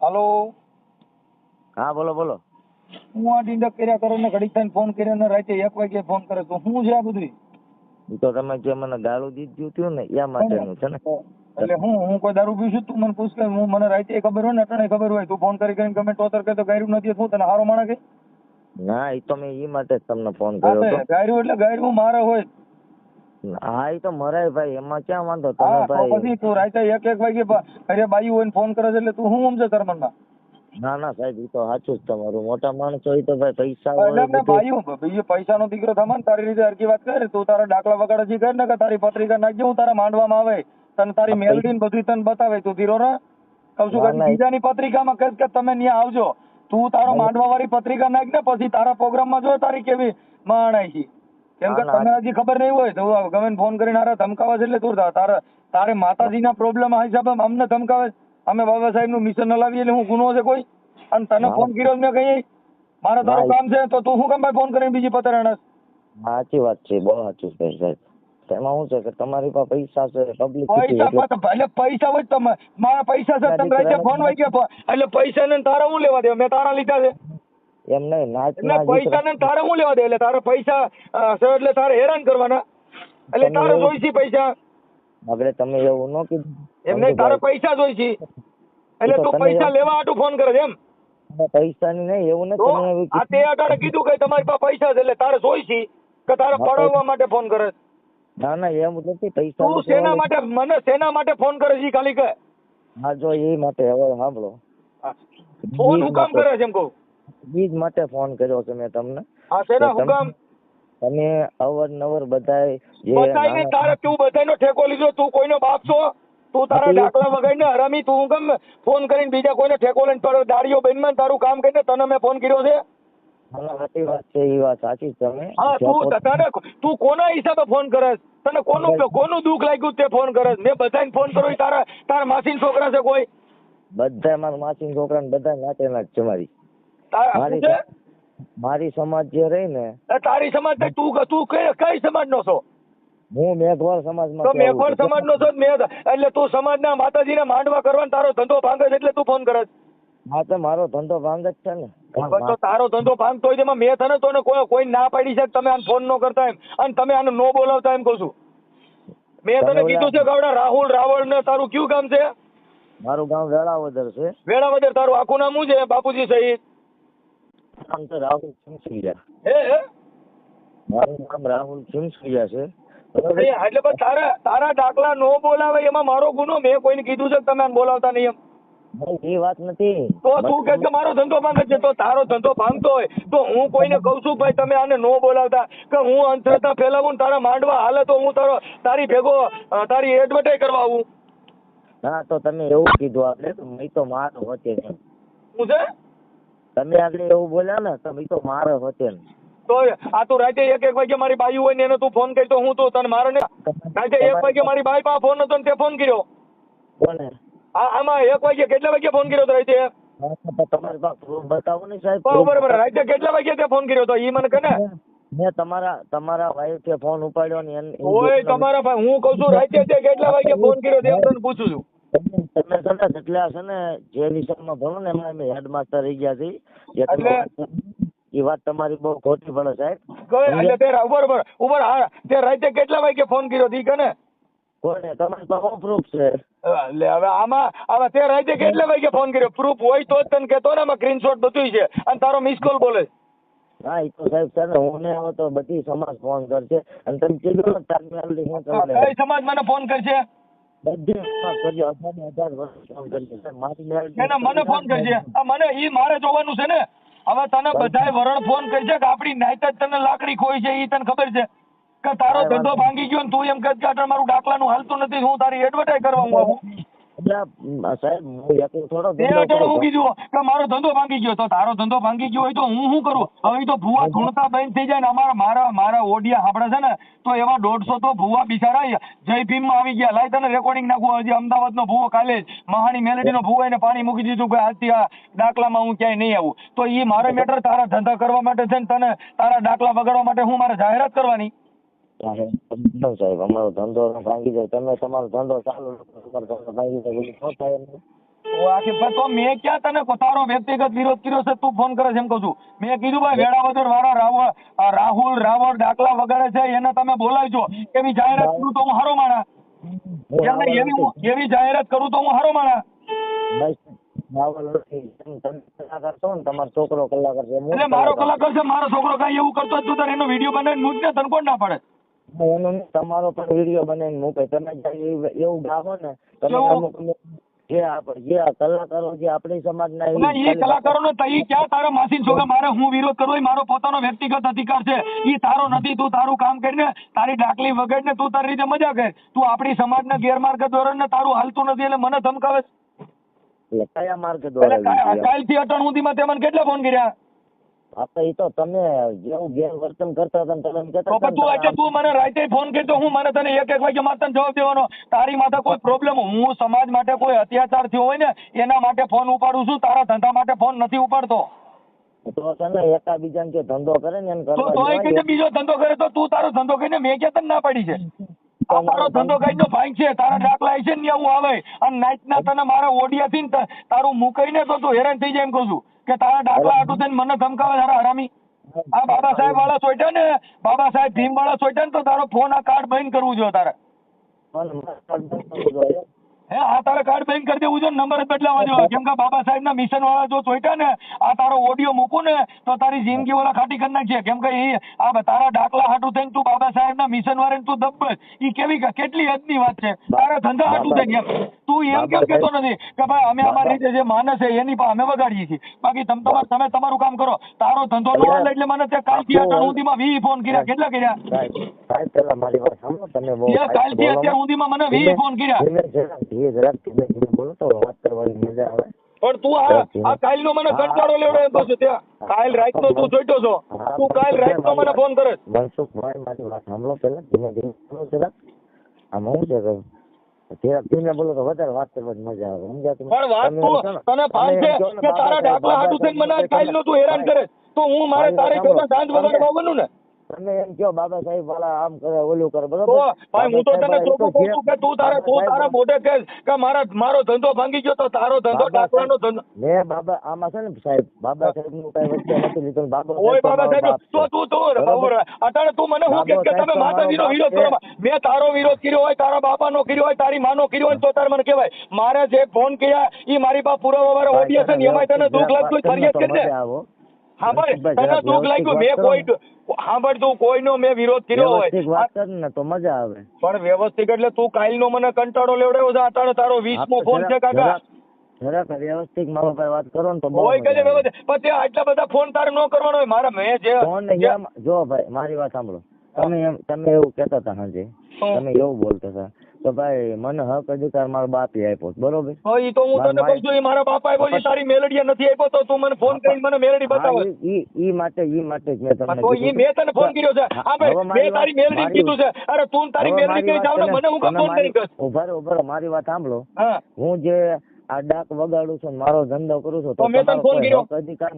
હાલો. હા બોલો બોલો. હું આ ડિંડક કર્યા કરે ને ઘડીક થઈને ફોન કર્યો ને રાતે એક વાગે ફોન કરે તો શું છે આ બધું તો તમે જે મને ગાળું દીધું હતું ને એ માટેનું છે ને? એટલે હું હું કોઈ દારૂ છું તું મને પૂછ કે હું મને રાતે ખબર હોય ને અટાણે ખબર હોય. તું ફોન કરી કરીને ગમે ટોતર કે તો ગાયરું નથી શું તને હારો માણા કે ના એ તો મેં ઈ માટે તમને ફોન કર્યો તે ગાયરું એટલે ગાયરું મારે હોય. હતો હા એ તો મરાય ભાઈ એમાં ક્યાં વાંધો? તમે ભાઈ પછી તું રાતે એક એક વાગે અરે બાઈ હોય ફોન કરે છે એટલે તું શું સમજે તાર મનમાં ના ના સાહેબ એ તો સાચું જ તમારું. મોટા માણસ હોય તો ભાઈ પૈસા હોય બાયું બીજો પૈસાનો દીકરો થમાન તારી રીતે હરકી વાત કરે તું તારા દાખલા વગાડે છે કર ને કે તારી પત્રિકા નાખજે હું તારા માંડવામાં આવે. તને તારી મેલડી ને બધું તને બતાવે તું ધીરો રહે કઉ છું ના, કે ના. બીજાની પત્રિકામાં કહીશ કે તમે ત્યાં આવજો. તું તારો માંડવા વાળી પત્રિકા નાખ ને પછી તારા પ્રોગ્રામમાં જો તારી કેવી માણાઈ છે. કેમ કે ના, ના. તને હજી ખબર નહીં હોય તો ગમે ફોન કરીને હારે ધમકાવે છે એટલે તું તારે તારે માતાજીના પ્રોબ્લેમ હિસાબે અમને ધમકાવે અમે બાબા સાહેબનું મિશન હલાવીએ એટલે હું ગુનો છે કોઈ? અને તને ફોન કર્યો મેં કઈ મારે તારું કામ છે તો તું શું કામ ભાઈ ફોન કરીને બીજી પતરાણસ સાચી વાત છે બહુ સાચું છે. સાહેબ એમાં શું છે કે તમારી પાસે પૈસા છે પબ્લિક પૈસા એટલે પૈસા હોય તમે મારા પૈસા છે તમે ફોન વાગ્યા ગયા એટલે પૈસા ને તારા હું લેવા દે મેં તારા લીધા છે. એમ નહીં નાચ એટલે પૈસા ને તારે હું લેવા દે? એટલે તારે પૈસા એટલે તારે હેરાન કરવાના. એટલે તારે જોઈશે પૈસા. આપણે તમે એવું ન કીધું. એમ નહીં તારે પૈસા જોઈશે. એટલે તું પૈસા લેવા આટું ફોન કરે છે એમ. પૈસા ની નહીં એવું નથી આ તે અટાડે કીધું કે તમારી પાસે પૈસા છે એટલે તારે જોઈશે કે તારે પડાવવા માટે ફોન કરે. ના ના એમ નથી પૈસા તું સેના માટે મને શેના માટે ફોન કરે છે ખાલી કે? હા જો એ માટે હવે સાંભળો. ફોન હું કામ કરે છે એમ કહું? બીજ માટે ફોન કર્યો છે મેં તમને. હા શેના હુકમ? તમે- તમે બધાય જે બધાયને ને તારે તું બધાયનો ઠેકો લીધો તું કોઈનો બાપ છો? તું તારા ડાકલા વગાડીને હરામી તું કેમ ફોન કરીને બીજા કોઈને ઠેકો લઈને પડ્યો દાડીઓ બેનમાં તારું કામ કરીને તને મેં ફોન કર્યો છે? હા, સાચી વાત છે એ વાત સાચી છે તમે. હા તું તને તું કોના હિસાબે ફોન કરે તને કોનું કોનું દુઃખ લાગ્યું તે ફોન કરે? મેં બધાને ફોન કર્યો તારા તારા માસીન છોકરા છે કોઈ? બધા મારા માસી છોકરા ને બધા નાચેલા જ છે મારી. તારા મારી સમાજ જે રહી ને તારી સમાજ ને તું તું કઈ સમાજ નો છો? હું મેઘવાળ સમાજમાં તો મેઘવાળ સમાજ નો છો? મેઘ એટલે તું સમાજના માતાજીને માંડવા કરવાનો તારો ધંધો ભાંગે છે એટલે તું ફોન કરે હા તો મારો ધંધો ભાંગ જ છે ને. તો તારો ધંધો ભાંગતો હોય તેમાં મેં તને તો કોઈ કોઈ ના પાડી છે તમે આને ફોન નો કરતા એમ? અને તમે આને નો બોલાવતા એમ કહું છું. મેં તને કીધું છે ગાવડા રાહુલ રાવળ ને તારું કયું ગામ છે? મારું ગામ વેળાવદર છે. વેળાવદર તારું આખું નામ શું છે? બાપુજી સહિત? નામ છે રાહુલ હે? મારું નામ રાહુલ સિંસરિયા છે. એટલે બસ તારા તારા ડાકલા નો બોલાવે એમાં મારો ગુનો? મેં કોઈને કીધું છે તમે બોલાવતા નહીં એમ. એ વાત નથી. તો તું કે મારો ધંધો ભાંગે છે તો તારો ધંધો ભાંગતો હોય. તો હું કોઈને કહું છું ભાઈ તમે આને નો બોલાવતા? કે હું અંધશ્રદ્ધા ફેલાવું તારા માંડવા હાલે તો હું તારો તારી ભેગો તારી એડવર્ટાઈઝ કરવા આવું. ના તો તમે એવું કીધું આપણે મેં તો મારો હોતે ને હું છે? તમે આગળ એવું બોલ્યા ને તમે તો મારે હોતે તો આ તું રાતે એક એક વાગે મારી બાઈ હોય ને એને તું ફોન કરી તો હું તો તને મારે ને રાતે એક વાગે મારી બાઈ પાસે ફોન હતો ને તે ફોન કર્યો. કોને? આમાં એક વાગે કેટલા વાગે ફોન કર્યો તો રાતે? તમારી પાસે proof બતાવો ને સાહેબ બરોબર રાતે કેટલા વાગે તે ફોન કર્યો તો? ઈ મને કહે મેં તમારા તમારા વાઈફે ફોન ઉપાડ્યો ને ઓય તમારા ભાઈ હું કહું છું રાતે તે કેટલા વાગે ફોન કર્યો તે? એમ પૂછું છું. તમે છે ને જેટલા છે ને જે વિષયમાં ભણો ને એમાં અમે હેડમાસ્ટર રહી ગયા છીએ. એ વાત તમારી બહુ ખોટી પડે સાહેબ. એટલે ઉભર ઉભર ઉભર હા તે રાતે કેટલા વાગે ફોન કર્યો? તી કને કોને? તમારી પાસે proof છે. એટલે હવે આમાં હવે તે રાતે કેટલા વાગે ફોન કર્યો? પ્રૂફ હોય તો જ તને કહેતો ને આમાં સ્ક્રીનશોટ બધું છે. અને તારો મિસ કોલ બોલે. હા એ તો સાહેબ છે ને હું ને હવે તો બધી સમાજ ફોન કરશે. અને તમે કીધું ને કઈ સમાજ મને ફોન કરશે? બધી કરજો ને વર્ષ મારી મને ફોન કરશે આ મને ઈ મારે જોવાનું છે ને. હવે તને બધાય વરણ ફોન કરશે કે આપણી નાઈટ જ તને લાકડી ખોઈ છે એ તને ખબર છે. કે તારો ધંધો ભાંગી ગયો ને તું એમ કહે કે મારું દાખલાનું હાલતું નથી હું તારી એડવર્ટાઈઝ કરવા હું આવું સાહેબ હું થોડો કે મારો ધંધો ભાંગી ગયો. તો તારો ધંધો ભાંગી ગયો હોય તો હું શું કરું? હવે તો ભૂવા ધૂણતા બંધ થઈ જાય ને અમારા મારા મારા ઓડિયા સાંભળે છે ને તો એવા દોઢસો તો ભૂવા બિચારા જય ભીમમાં આવી ગયા. લાય તને રેકોર્ડિંગ નાખવું હજી અમદાવાદનો ભૂવો કાલે જ મહાની મેલેડીનો ભૂવો એને પાણી મૂકી દીધું કે આજથી આ દાખલામાં હું ક્યાંય નહીં આવું. તો એ મારે મેટર તારા ધંધા કરવા માટે છે ને તને તારા દાખલા વગાડવા માટે હું મારે જાહેરાત કરવાની? સાહેબ અમારો ધંધો ભાંગી જાય. તમે તમારો ધંધો ચાલુ તમારો ધંધો ભાંગી જાય બધું શું થાય આખી તો મેં ક્યાં તને તારો વ્યક્તિગત વિરોધ કર્યો છે તું ફોન કરે છે એમ કહું છું. મેં કીધું ભાઈ વેળાવદર વાળા રાવળ રાહુલ રાવળ ડાકલા વગેરે છે એને તમે બોલાવજો. એવી જાહેરાત કરું તો હું હારો માણા એવી એવી જાહેરાત કરું તો હું હારો માણા તમારો છોકરો કલાકાર છે મારો કલાકાર. છે મારો છોકરો કઈ એવું કરતો જ તું એનો વીડિયો બનાવીને મૂક ને તને કોણ ના પડે? એનો તમારો પણ વીડિયો બનાવીને મૂકે. તમે એવું- ગાવો ને તમે અમુક જે જે કલાકારો જે આપણી સમાજના એ કલાકારોનો તો ક્યાં તારા માસીન છોકરા? મારે હું વિરોધ કરવો એ મારો પોતાનો વ્યક્તિગત અધિકાર છે. એ તારો નથી તું તારું કામ કરીને તારી ડાકલી વગાડીને તું તારી રીતે મજા કર. તું આપણી ગેરમાર્ગ ગેરમાર્ગે દોરને તારું હાલતું નથી એટલે મને ધમકાવે. એટલે કયા માર્ગ એટલે કાલથી અટણ સુધી માં તે મને કેટલા ફોન કર્યા? આપણે એ તો તમે જેવું ગેરવર્તન કરતા હતા તમે કહેતા તો તું આજે તું મને રાતે ફોન કરતો હું મને તને એક એક વાગે માત્ર જવાબ દેવાનો? તારી માથે કોઈ પ્રોબ્લેમ હું સમાજ માટે કોઈ અત્યાચાર થયો હોય ને એના માટે ફોન ઉપાડું છું તારા ધંધા માટે ફોન નથી ઉપાડતો. તો છે ને બીજા કે ધંધો કરે ને એમ કરવા તો. કહીને બીજો ધંધો કરે તો તું તારો ધંધો કરીને મેં કે તને ના પાડી છે? તારો ધંધો કઈ ફાઈન છે તારા દાખલા છે ને હું આવે. અને નાઈટ ના તને મારા ઓડિયા થી તારું મુકાઈ ને તો તું હેરાન થઈ જાય એમ કહું છું. કે તારા ડાકલા આટું થઈને મને ધમકાવે તારા હરામી. આ બાબા સાહેબ વાળા સોઈટા ને, બાબા સાહેબ ભીમ વાળા સોઈટા ને તો તારો ફોન આ કાર્ડ બંધ કરવું જોઈએ તારે. હે આ તારે કાર્ડ બેંક કરી દેવું જોઈએ નંબર જ બદલાવા કેમ કે બાબા સાહેબ ના મિશન વાળા જો સોઈટા ને આ તારો ઓડિયો મૂકું ને તો તારી જિંદગી વાળા ખાટી કરી નાખશે કેમ કે આ તારા ડાકલા હાટું થઈને તું બાબા સાહેબ ના મિશન વાળા તું દબ્બજ એ કેવી કેટલી હદની વાત છે. તારા ધંધા હાટું થઈ ગયા તું એમ કેમ કેતો નથી કે ભાઈ અમે અમારી રીતે જે માનસ છે એની પાસે અમે વગાડીએ છીએ. બાકી તમ તમાર તમે તમારું કામ કરો. તારો ધંધો નો હાલ એટલે મને ત્યાં કાલથી અટણ સુધીમાં વી ફોન કર્યા. કેટલા કર્યા? સાહેબ પેલા મારી વાત સાંભળો તમે કાલથી અત્યાર સુધીમાં મને વી ફોન કર્યા. ધીમે જરાક ધીમે ધીમે બોલો તો વાત કરવાની મજા આવે. પણ તું આ આ કાલનો મને કંટાળો લેવડે એમ તો ત્યાં. કાલ રાતનો તું જોઈતો છો. તું કાલ રાતનો મને ફોન કરે મનસુખ ભાઈ મારી વાત સાંભળો પેલા ધીમે ધીમે. બોલો જરાક. આમાં હું છે જરાક ધીમે બોલો તો વધારે વાત કરવાની મજા આવે. સમજ્યા પણ વાત તું તને ભાન છે એમ કહો ને કે તારા ડાકલા હાટું થઈને મને આજ નો તું હેરાન કરે તો હું મારે તારે. કરતા સાંજ વગાડવા આવવાનું ને? તમે એમ કહો બાબા સાહેબ વાળા આમ કરે ઓલું કરે બરોબર? ભાઈ હું તો તને ચોખ્ખું કહું કે તું તારા તું તારા મોઢે કે કે મારા મારો ધંધો ભાંગી ગયો તો તારો ધંધો બાબા ધંધો મેં બાબા આમાં છે ને સાહેબ બાબા સાહેબનું કઈ વચ્ચે નથી લીધું બાબા ઓય બાબા સાહેબ તો તું તું બરોબર? અટાણે તું મને શું કે કે તમે માતાજીનો વિરોધ કરો મેં તારો વિરોધ કર્યો હોય તારા બાપાનો કર્યો હોય તારી માનો કર્યો હોય તો તાર મને કહેવાય. મારે જે ફોન કર્યા ઈ મારી પાસે પુરાવા વાળા ભાઈ, ઓડિયો ને એમાં તને દુઃખ લાગતું ફરિયાદ કરી દે મજા આવો. હા ભાઈ મનસુખભાઈ, તને દુઃખ લાગ્યું મેં કોઈ સાંભળ તું કોઈનો મેં વિરોધ કર્યો હોય. વાત કર ને તો મજા આવે. પણ વ્યવસ્થિત એટલે તું કાલનો મને કંટાળો લેવડાવ્યો છે અટાણે તારો વીસમો આપણે ફોન છે કાકા. જરાક- વ્યવસ્થિત મારો ભાઈ વાત કરો ને તો હોય કે વ્યવસ્થિત? પણ ત્યાં આટલા બધા ફોન તારે ન કરવાનો હોય મારા મેં જે ફોન ભાઈ મારી વાત સાંભળો. તમે એમ તમે એવું કહેતા હતા હાજી. તમે એવું બોલતા હતા. તો ભાઈ મને હક અધિકાર મારો બાપે આપ્યો બરોબર? હા, ઈ તો હું તને કહું છું ઈ મારા બાપા આપ્યો છે તારી મેલડીએ નથી આપ્યો તો તું મને ફોન કરીને મને મેલડી બતાવ. ઈ- ઈ ઈ માટે ઈ માટે જ મેં તમને તો ઈ મેં તને ફોન કર્યો છે. હા ભાઈ મેં તારી મેલડી કીધું છે. અરે તું તારી મેલડી કઈ જાવ ને મને હું ફોન કરી કર ઊભા ઊભા મારી વાત સાંભળો. હું જે આ ડાક વગાડું છું મારો ધંધો કરું છું તો મેં તને ફોન કર્યો.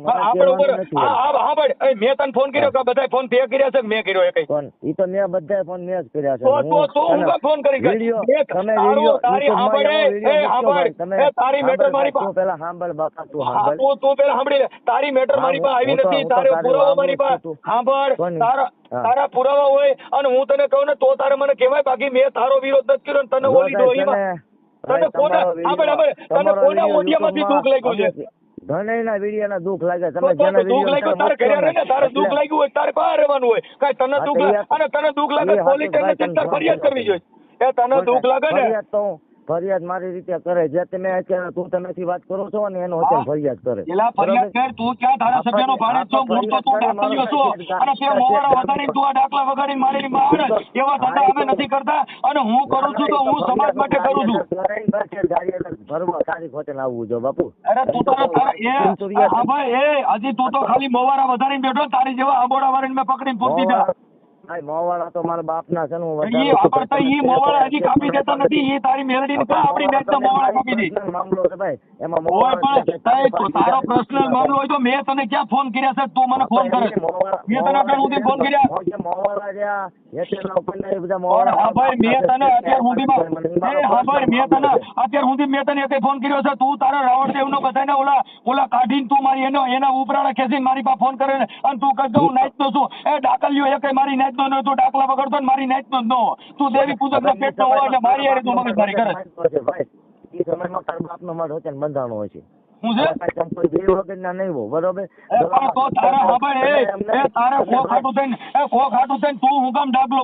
આપણે ઉપર હા ભાઈ એ મેં તને ફોન કર્યો કે બધા ફોન તે કર્યા છે મેં કર્યો એ કઈ પણ ઈ તો મેં બધા ફોન મેં જ કર્યા છે. તો તો હું ફોન કરી કર તમે વિડિયો તારી માં એ વીડિયો સાંભળ. તમે તારી મેટર સાંભળ મારી પાસે પહેલા સાંભળ બાપા તું સાંભળ. તું તું પહેલા સાંભળી લે. તારી મેટર મારી પાસે આવી નથી. તારે પુરાવા મારી પાસે સાંભળ. તારા તારા પુરાવા હોય અને હું તને કહું ને તો તારે મને કહેવાય બાકી મેં તારો વિરોધ નથી કર્યો ને તને ઓલી ડોહીમાં તને- કોના તમારો સાંભળ તને કોના ઓડિયામાંથી દુઃખ લાગ્યું છે? દુઃખ લાગે તમે જેના દુઃખ લાગ્યું તારે ઘરે રહે ને તારે દુઃખ લાગ્યું હોય તારે બહાર રહેવાનું હોય. કાંઈ તને દુઃખ લાગે અને તને દુઃખ લાગે પોલીસ તારે ફરિયાદ કરવી જોઈએ. એ તને દુઃખ લાગે ને? ફરિયાદ મારી રીતે કરે. જે તમે અત્યારે તું તમેથી વાત કરો છો ને એનો અત્યારે ફરિયાદ કરે. પેલા ફરિયાદ કર. તું ક્યાં ધારાસભ્યનો ભાણેજ છો? મૂળ તો તું ડાકલિયો છો. અને તે મોવારા વધારીને તું આ ડાકલા વગાડીને મારી બહાર એવા ધંધા અમે નથી કરતા. અને હું કરું છું તો હું સમાજ માટે કરું છું. ભરવા તારીખ હોટેલ આવવું જો બાપુ અરે તું તો હા ભાઈ એ હજી તું તો ખાલી મોવારા વધારીને બેઠો તારી જેવા આબોડા વાળીને મેં પકડીને પૂછી જા ભાઈ મોવાળા તો મારા બાપના છે ને હું ઈ વધારે આપણે તો ઈ મોવાળા હજી કાપી દેતા નથી ઈ તારી મેલડીને કહો આપણી મેચના મોવાળા કાપી દે. મામલો છે ભાઈ. એમાં મોવાળા પણ તારે તો તારો પર્સનલ મામલો હોય તો મેં તને ક્યાં ફોન કર્યા છે? તું મને ફોન કરે મેં તને અત્યાર સુધી ફોન કર્યા. મોવાળા રહ્યા એટલે ઉપરના ને બધા મોવાળા હા ભાઈ મેં તને અત્યાર સુધીમાં એ હા ભાઈ મેં તને અત્યાર સુધી મેં તને એક ફોન કર્યો છે. તું તારા રાવણદેવ નો બધાને ઓલા ઓલા કાઢીને તું મારી એનો એના ઉપરાળા ખેંચીને મારી પાસે ફોન કરે ને અને તું કહેતો હું નાચતો છું. એ ડાકલિયો એકેય મારી નાચતો ન તું ડાકલા વગરતો ને મારી નાચતો નો નો તું દેવી પૂજક ના પેટનો હોય એટલે મારી હારે તું મગજમારી કરે. ભાઈ એ સમયમાં તારા બાપનો મઠ હોય છે ને બંધાણો હોય છે. તારા તારા તારે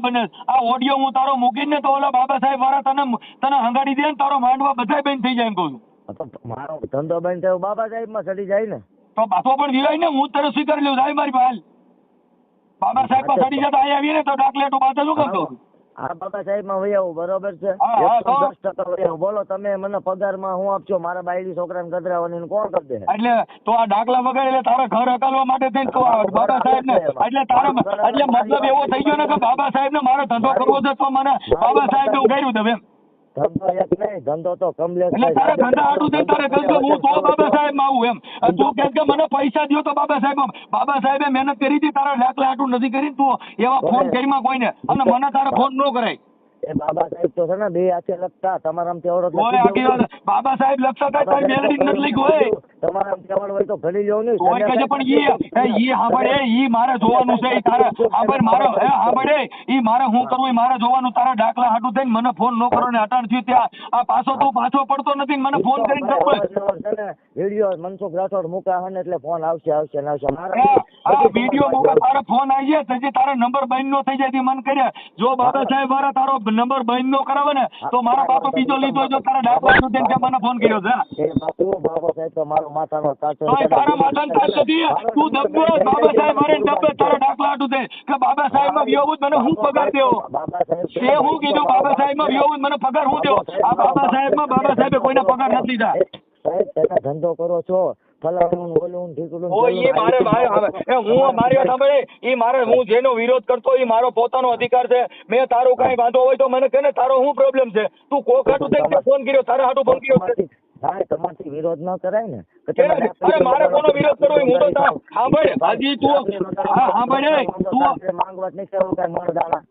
બને. તારો બાબા સાહેબ વાળા તને તને હંગાડી દે ને તારો માંડવા બધા બંધ થઈ જાય એમ કહું મારો ધંધો બંધ થયો બાબા સાહેબમાં ચડી જાય ને. તો પાછો પણ વિરાય ને હું તને સ્વીકારી લઉં સાહેબ મારી પાસે. બાબા સાહેબ પાસે ચડી જતા આવીએ ને તો ડાકલેટો બાતે શું કરતો હા બાબા સાહેબમાં વહી આવું બરોબર છે? દસ ટકા વહી આવું. બોલો તમે મને પગારમાં હું આપશો મારા બાયડી ગધરાવાની ને કોણ કરી દે એટલે તો આ ડાકલા વગર એટલે તારા ઘર હકાલવા માટે થઈને તો બાબા સાહેબ ને એટલે તારા એટલે મતલબ એવો થઈ ગયો ને કે બાબા સાહેબ ને મારે ધંધો કરવો છે તો મને બાબા સાહેબ ને ઉગાડ્યું દે એમ. ધંધો એક નહીં ધંધો તો કમલેશ તારે ધંધા હાટું થઈને તારે કહ્યું હું તો બાબા સાહેબમાં આવું એમ. તું કહે કે મને પૈસા દ્યો તો બાબા સાહેબ બાબા સાહેબે મહેનત કરી હતી તારા લાખ હાટું નથી કરી તું એવા ફોન કરીમાં કોઈને? અને મને તારે ફોન ન કરાય. એ બાબા સાહેબ તો છે ને બે હાથે લખતા તમારા બાબા સાહેબ લખતા મેલડી નથી લખ્યું હોય. તમારા આમ હોય તો ભરી લ્યો ને તોય કહે પણ ઈ ઈ હાંભળ ઈ મારે જોવાનું છે ઈ તારે હાંભળ મારો હે હાંભળ ઈ મારે હું કરું ઈ મારે જોવાનું તારા ડાકલા હાટું થઈને મને ફોન ન કરો ને અટાણ થયું ત્યાં. આ પાછો તું પાછો પડતો નથી મને ફોન કરીને કરતો વિડિયો મનસુખ રાઠોડ મુકા હે એટલે ફોન આવશે આવશે ને આવશે. મારા આ વિડિયો મુકા તારો ફોન આવી જાય તજે તારો નંબર બંધ નો થઈ જાય તે મન કર્યા જો બાબા સાહેબ મારા તારો નંબર બંધ નો કરાવે ને તો મારા બાપા બીજો લીધો જો તારા ડાકલા હાટું થઈને મને ફોન કર્યો છે એ બાપુ બાબા સાહેબ તો મારો માથાનો તાત તારા માથાને તાજ નથી તું દબ્બો બાબા સાહેબ મારે ડબ્બે તારા ડાકલા હાટું દે. કે બાબા સાહેબમાં વિયોગ મને હું પગાર દેવો? તે હું કીધું બાબા સાહેબમાં વિયોગ મને પગાર હું દેવો? આ બાબા સાહેબમાં બાબા સાહેબે કોઈને પગાર નથી લીધા સાહેબ તમે ધંધો કરો છો. ફલાણું ઓલું ને ઓ ઈ મારે મારે હવે એ હું મારી વાત સાંભળે? એ મારે હું જેનો વિરોધ કરતો એ મારો પોતાનો અધિકાર છે. મેં તારો કાંઈ વાંધો હોય તો મને કહે ને તારો શું પ્રોબ્લેમ છે? તું કોકાટું થઈને ફોન કર્યો તારા હાટું ફોન કર્યો? છે તમારથી- વિરોધ ન કરાય ને. અરે મારે કોનો વિરોધ કરવો હું તો સાંભળ હજી તું હા સાંભળ તું આપણે નહીં નથી આવું મારો દાડા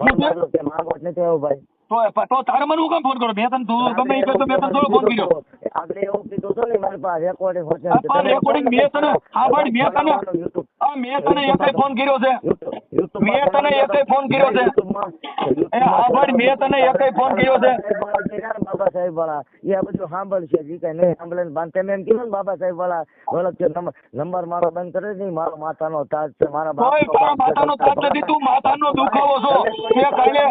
શું નહીં આવું ભાઈ. તો તો તારે મને હું કેમ ફોન કરો? મેં તને તું ગમે એ તો મેં તને થોડો ફોન કર્યો. આપણે એવું કીધું હતું ને મારી પાસે રેકોર્ડિંગ હોય આ પણ રેકોર્ડિંગ મેં તને હા ભાઈ મેં તને આ મેં તને એક ફોન કર્યો છે. મેં તને એક ફોન કર્યો છે. એ હા ભાઈ મેં તને એક ફોન કર્યો છે. બાબા સાહેબ વાળા. એ આ બધું સાંભળશે. જી કઈ નહીં સાંભળે ને બાંધ- તમે એમ કીધું ને બાબા સાહેબ વાળા. બોલો નંબર મારો બંધ કરે નહીં મારો માથાનો તાજ છે મારા તારા માથાનો તાજ નથી તું માથાનો દુખાવો છો. તે કાલે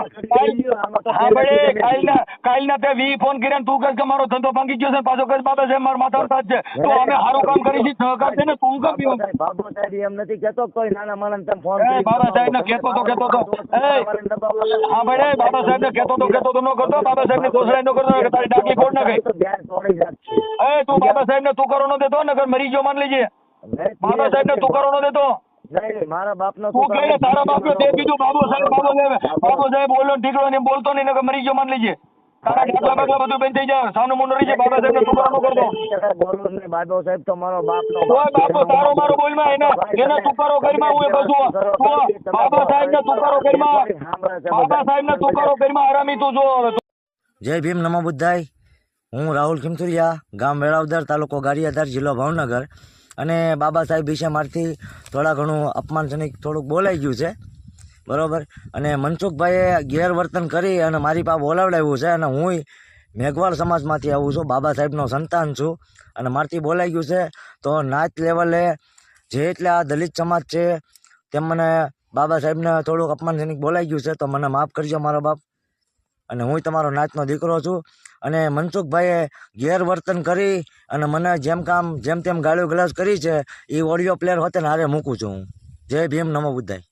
કાલના કાલના તે વી ફોન કર્યા તું કહે કે મારો ધંધો ભાંગી ગયો છે પાછો કહે બાબા સાહેબ મારો માથાનો તાજ છે. તો અમે સારું કામ કરી છે સહકાર છે ને તું કેમ પીવું બાબા સાહેબ એમ નથી કેતો કોઈ નાના માણસ તમે ફોન બાબા સાહેબ ને કેતો તો કેતો તો. સાંભળે બાબા સાહેબ ને કેતો તો કેતો તો ન કરતો બાબા સાહેબને ન કરતો કે તારી ડાકી ફોડ ના ગઈ એ તું બાબા તું કરો નો દેતો નગર મરી ગયો માન લેજે. બાબા સાહેબને તું કરો ન દેતો મારા બાપનો તું કહે ને તારા બાપનો તે કીધું બાબુ સાહેબ બાબુ સાહેબ બાબુ સાહેબ બોલો ને ઠીકડો ને બોલતો નહીં નકર મરી ગયો માન લેજે. તારા ડાકલા બાકલા બધું બંધ થઈ જાય. સાનું મોનું રહી જાય બાબા સાહેબને તું કરો નો કરતો બોલું નહીં બાબો સાહેબ તો મારો ઓય બાપો તારો મારો એને એને હું એ બધું જો હવે. જય ભીમ નમો બુદ્ધાય. હું રાહુલ ખીમથુરિયા, ગામ વેળાવદર તાલુકો ગારિયાધાર, જિલ્લો ભાવનગર. અને બાબા સાહેબ વિશે મારથી થોડા ઘણું અપમાનજનક થોડુંક બોલાઈ ગયું છે. બરાબર? અને મનસુખભાઈએ ગેરવર્તન કરી અને મારી પાસે બોલાવડાવ્યું છે અને હું મેઘવાળ સમાજમાંથી આવું છું, બાબા સાહેબનો સંતાન છું. અને મારથી બોલાઈ ગયું છે, તો નાચ લેવલે જે એટલે આ દલિત સમાજ છે, તેમ મને બાબા સાહેબને થોડુંક અપમાનજનક બોલાઈ ગયું છે, તો મને માફ કરજો મારો બાપ. અને હું તમારો નાચનો દીકરો છું. અને મનસુખભાઈએ ગેરવર્તન કરી અને મને જેમ કામ, જેમ તેમ ગાળ્યો ગલાસ કરી છે એ ઓડિયો પ્લેયર હોતે ને હારે મૂકું છું હું. જય ભીમ નમો બુદ્ધાય.